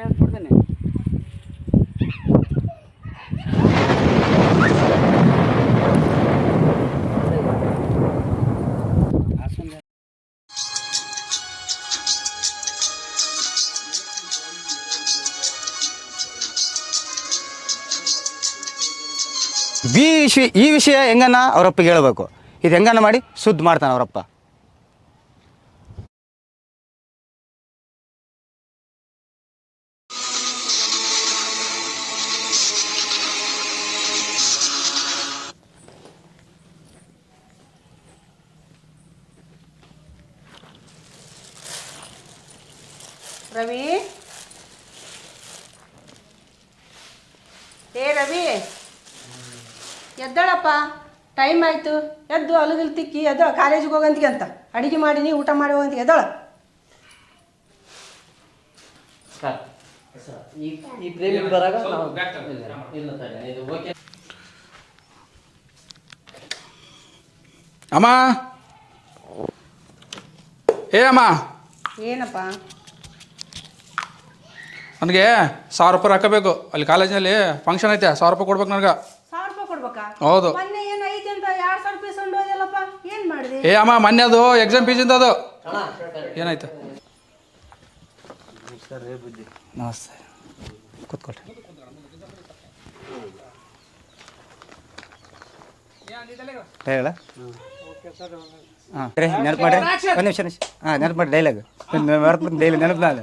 ಹಾಸನ ಈ ವಿಷಯ ಈ ವಿಷಯ ಹೆಂಗನ್ನ ಅವರಪ್ಪಗೆ ಹೇಳಬೇಕು. ಇದು ಹೆಂಗನ್ನ ಮಾಡಿ ಸುದ್ದಿ ಮಾಡ್ತಾನೆ ಅವರಪ್ಪ. ರವಿ? ಏ ರವಿ? ಎದ್ದಾಳಪ್ಪ. ಟೈಮ್ ಆಯಿತು. ಎದ್ದು ಅಲುಗಿಲ್ ತಿಕ್ಕಿ ಎದ್ದಾಳ ಕಾಲೇಜಿಗೆ ಹೋಗಂತಿಗೆ ಅಂತ. ಅಡಿಗೆ ಮಾಡೀನಿ ಊಟ ಮಾಡಿ ಹೋಗಂತಿಗೆ ಎದ್ದಾಳ. ಈ ಈ ಪ್ರೇಮಿ ಬರಾಗ ಇಲ್ಲ ಇಲ್ಲ ಇದು ಓಕೆ ಅಮ್ಮ? ಏ ಅಮ್ಮ? ಏನಪ್ಪ? ನನಗೆ ಸಾವಿರ ರೂಪಾಯಿ ಹಾಕಬೇಕು. ಅಲ್ಲಿ ಕಾಲೇಜಿನಲ್ಲಿ ಫಂಕ್ಷನ್ ಐತೆ ಸಾವಿರ ರೂಪಾಯಿ ಕೊಡ್ಬೇಕು ನನಗೆ. ಸಾವಿರ ರೂಪಾಯಿ ಕೊಡ್ಬೇಕಾ? ಹೌದು. ಮೊನ್ನೆ ಏನು ಐತಿ ಅಂತ ಎರಡು ಸಾವಿರ ರೂಪಾಯಿ ಸಂಡು ಹೋದಲ್ಲಪ್ಪ ಏನು ಮಾಡಿದೆ? ಏ ಅಮ್ಮ ಮೊನ್ನೆ ಅದು ಎಕ್ಸಾಮ್ ಫೀಸಿಂದ ಅದು. ಅಣ್ಣ ಏನಾಯ್ತು? ನಮಸ್ತೆ. ಕೂತ್ಕೊಳ್ರಿ. ಹೇಳ ಹಾಂ ನೆನಪು ಮಾಡಿ. ಒಂದು ನಿಮಿಷ ನಿಮಿಷ. ಹಾಂ ನೆನಪು ಮಾಡಿ ಡೈಲಾಗ್ ಡೈಲಿ ನೆನಪು ನಾನು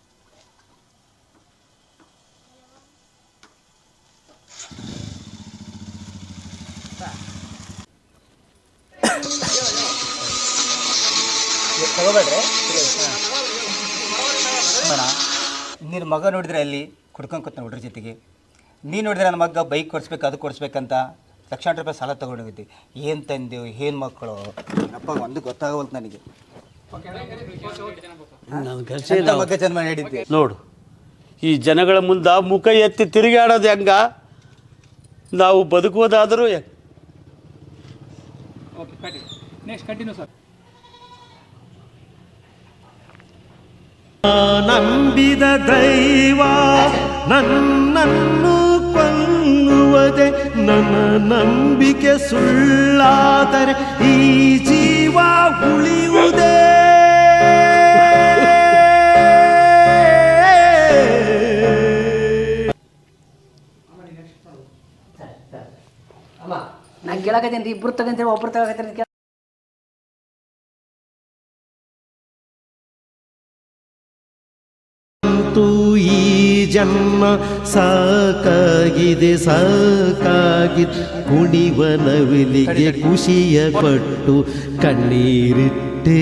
ತಗೋಬೇಡ್ರಿ. ಹಾಂ ನಿನ್ನ ಮಗ ನೋಡಿದ್ರೆ ಅಲ್ಲಿ ಕುಡ್ಕೊಂಡು ಕೂತ ಹುಡ್ರ ಜೊತೆಗೆ. ನೀನು ನೋಡಿದ್ರೆ ನನ್ನ ಮಗ ಬೈಕ್ ಕೊಡಿಸ್ಬೇಕು ಅದು ಕೊಡಿಸ್ಬೇಕಂತ ಲಕ್ಷಾಂತರ ರೂಪಾಯಿ ಸಾಲ ತೊಗೊಂಡೋಗಿದ್ದೆ. ಏನು ತಂದೆವು ಏನು ಮಕ್ಕಳು? ಅಪ್ಪ ಒಂದು ಗೊತ್ತಾಗವಲ್ತು ನನಗೆ. ಎಂಥ ಮಗ ಜನ್ಮ ಹೇಳಿದ್ದೆ ನೋಡು ಈ ಜನಗಳ ಮುಂದೆ ಮುಖ ಎತ್ತಿ ತಿರುಗಾಡೋದು ಹೆಂಗ? ನಾವು ಬದುಕುವುದಾದರೂ ನೆಕ್ಸ್ಟ್ ಕಂಟಿನ್ಯೂ ಸರ್ ನಂಬಿದ ದೈವ ನನ್ನನ್ನು ಕೊಲ್ಲುವುದೇ ನನ್ನ ನಂಬಿಕೆ ಸುಳ್ಳಾದರೆ ಈ ಜೀವ ಉಳಿಯುವುದೇ? ಅಮ್ಮ ನಾ ಕೇಳಾಕತ್ತೀನಿ ಇಬ್ರು ತಗಂತೀರಿ, ಒಬ್ರು ತಗತ್ತೀರಿ ಅಂತೂ ಈ ಜನ್ಮ ಸಾಕಾಗಿದೆ ಸಾಕಾಗಿದೆ ಕುಣಿವನವಿಲಿಗೆ ಖುಷಿಯ ಪಟ್ಟು ಕಣ್ಣೀರಿಟ್ಟೆ.